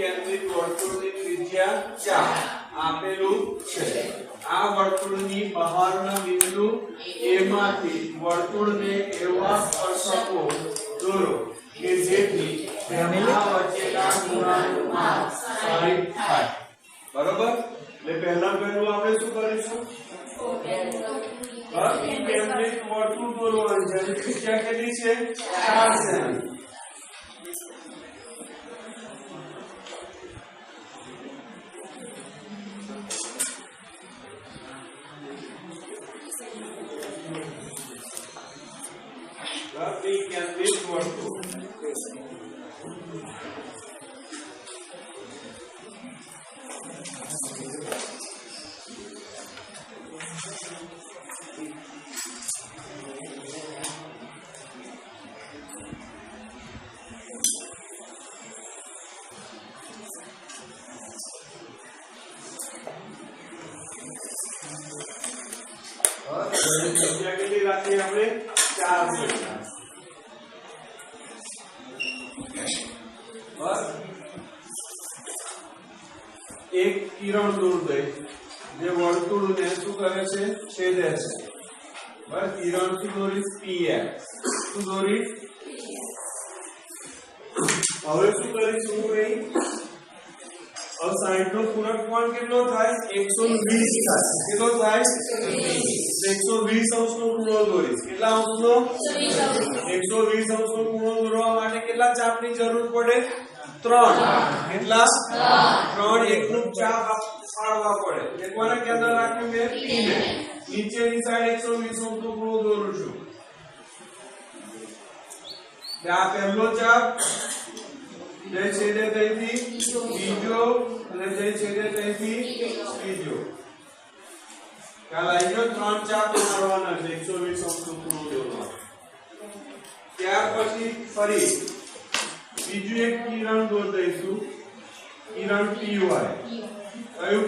કેન્દ્રિત વર્તુળની ત્રિજ્યા ચાર આપેલું છે આ વર્તુળની બહારના બિંદુ એ માંથી વર્તુળને એવા સ્પર્શકો દોરો કે જેથી તેમના વચ્ચેના ખૂણાનું માપ સાઈઠ થાય બરોબર એટલે પહેલા પહેલું આપણે શું કરીશું કેન્દ્રિત વર્તુળ દોરવાનું છે ત્રિજ્યા કેટલી છે ચાર સેમી આપણે ચાર કિરણ દૂર ગઈ જે વર્તુળને શું કરે છે છેદે છે બસ કિરણ શું દોરીશ પીએફ શું દોરીશ હવે શું કરીશ હું અહીં હવે સાઈઠ નો પૂરક કોણ કેટલો થાય એકસો વીસ થાય કેટલો થાય એકસો વીસ અંશ નો ખૂણો દોરીશ કેટલા અંશ નો એકસો વીસ અંશ નો ખૂણો દોરવા માટે કેટલા ચાપની જરૂર પડે ત્રણ કેટલા ત્રણ એકનું ચાર ફાળવા પડે એકવાને કેન્દ્ર રાખ્યું મેં પીને નીચેની સાઈડ એકસો વીસ ઓમનું ગુણો દોરું છું આ પહેલો ચાપ જય છેડે તહીથી બીજો અને જય છેડે તહીથી ત્રીજો ખ્યાલ આવી ત્રણ ચાપ મારવાના છે એકસો વીસ ઓમનું ગુણો દોરવા ત્યાર પછી ફરી બીજું એક કિરણ ગોતઈશું કિરણ પીવાય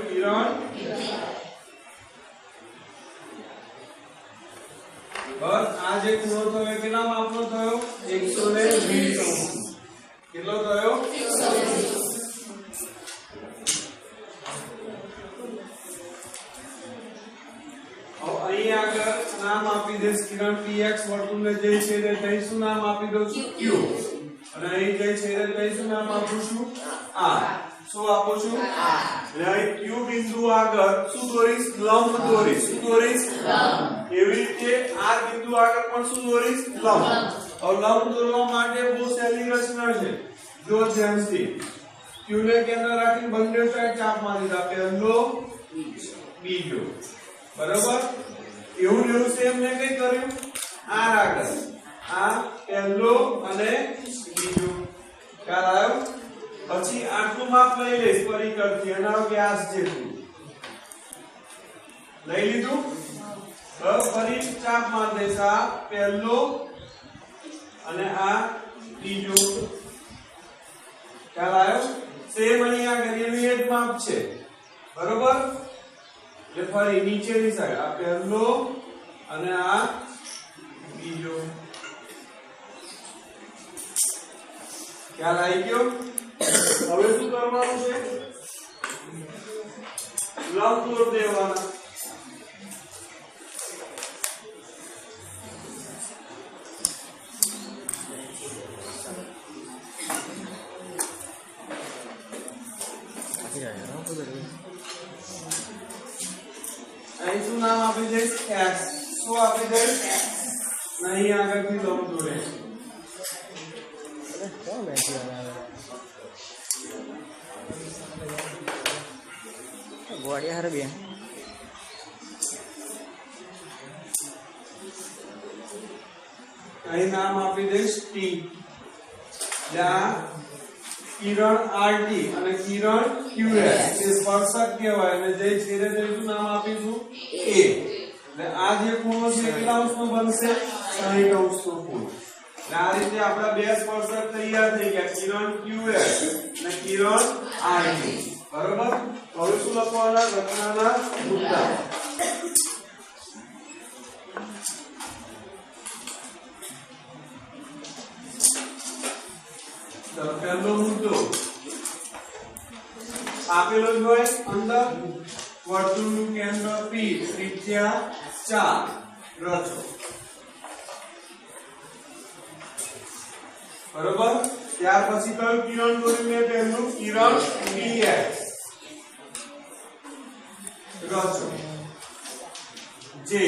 કયું કિરણ બસ આ જે ખૂણો થયો કેટલા માપનો થયો એકસો ને વીસ કેટલો થયો અહીં આગળ નામ આપી દઈશ કિરણ પી એક્સ વર્તુળને જે છે તે શું નામ આપી દઉં છું ક્યુ રહી ગઈ છે એને નામ આપું છું આ શું આપું છું આ રહી ક્યુ બિંદુ આગળ શું દોરીશ લંબ દોરીશ શું દોરીશ લંબ એવી રીતે આ બિંદુ આગળ પણ શું દોરીશ લંબ હવે લંબ દોરવા માટે બહુ સહેલી રચના છે જો જેમસી ક્યુ ને કેન્દ્ર રાખી બંને સાઈડ ચાપ મારી દીધા પહેલો બીજો બરોબર એવું જેવું સેમ મેં કઈ કર્યું આ આગળ આ પહેલો અને ખ્યાલ આવ્યો પછી આટલું માપ લઈ લઈશ પરિકળથી અનાવ વ્યાસ જેટલું લઈ લીધું તો ફરી ચાપ આ પહેલો અને આ બીજો ખ્યાલ આવ્યો સેમ અહીંયા ઘરેલું એ માપ છે બરોબર એટલે ફરી નીચેની સાઈડ આ પહેલો અને આ બીજો ખ્યાલ આવી ગયો હવે શું કરવાનું છે લંબગોળ દેવાના बढ़िया हर भी है અહીં નામ આપી દઈશ ટી જ્યાં કિરણ આરટી અને કિરણ ક્યુએસ એ સ્પર્શક કહેવાય અને જે છેડે તેનું નામ આપીશું એ એટલે આ જે ખૂણો છે કેટલા અંશનો બનશે સાહીઠ અંશનો ખૂણો એટલે આ રીતે આપણા બે સ્પર્શક તૈયાર થઈ ગયા કિરણ QS અને કિરણ RT બરોબર હવે શું લખવાના ઘટનાના મુદ્દા ચલો પહેલો મુદ્દો આપેલો જ હોય અંદર વર્તુળનું કેન્દ્ર P ત્રિજ્યા 4 રચો બરોબર ત્યાર પછી કયું કિરણ દોર્યું મેં પહેલું કિરણ ડીએક્સ રચો જે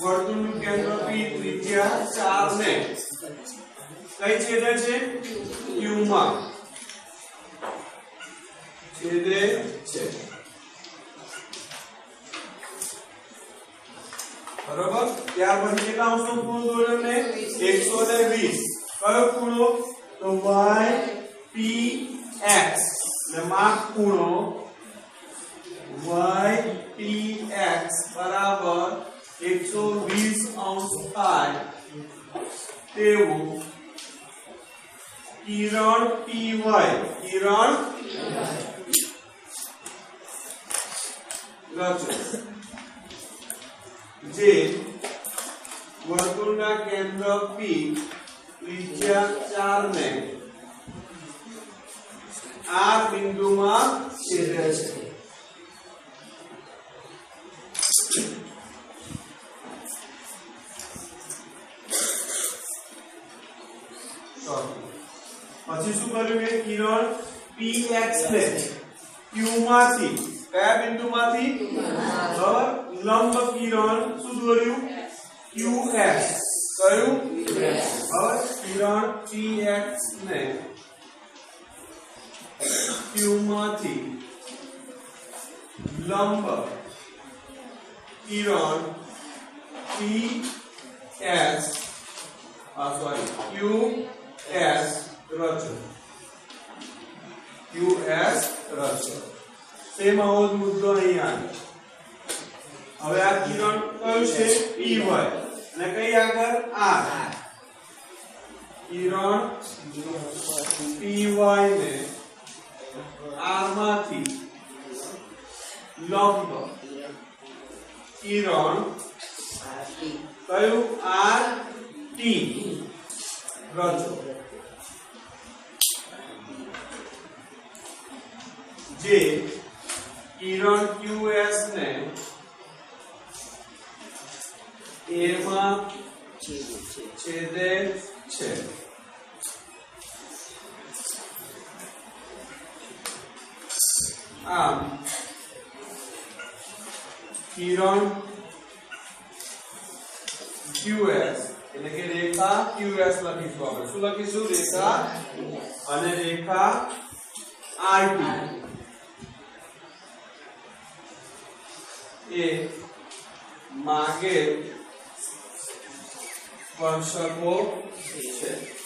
વર્તુળનું કેન્દ્ર P ત્રિજ્યા 4 ને કઈ છેદે છે Q માં છેદે છે ત્યાર પછી કેટલા આવશે કુલ દોલન ને 120 કયો ખૂણો તો y p x એટલે માપ ખૂણો y p x બરાબર 120 અંશ થાય તેવું કિરણ py કિરણ રચો જે वृत्त का केंद्र P त्रिज्या 4 में आप बिंदु पर से तो પછી શું કરીશું કિરણ PX પર Q માંથી કયા બિંદુમાંથી બરાબર લંબ કિરણ શું દોર્યું क्यू एस કયું હવે કિરણ px ને q માંથી લંબ કિરણ px આ સોરી qs રચો qs રચો સેમ આવો જ મુદ્દો અહીંયા હવે આ કિરણ કયું છે py અને કઈ આગળ આર કિરણ પીવાય ને આર માંથી લંબ કિરણ કયું આર ટી રજો જે કિરણ ક્યુએસ ને એમાં છેદે છે આમ કિરણ QS એટલે કે રેખા QS લખીશું આપણે શું લખીશું રેખા અને રેખા R2 એ માગે કોન્સર્વો છે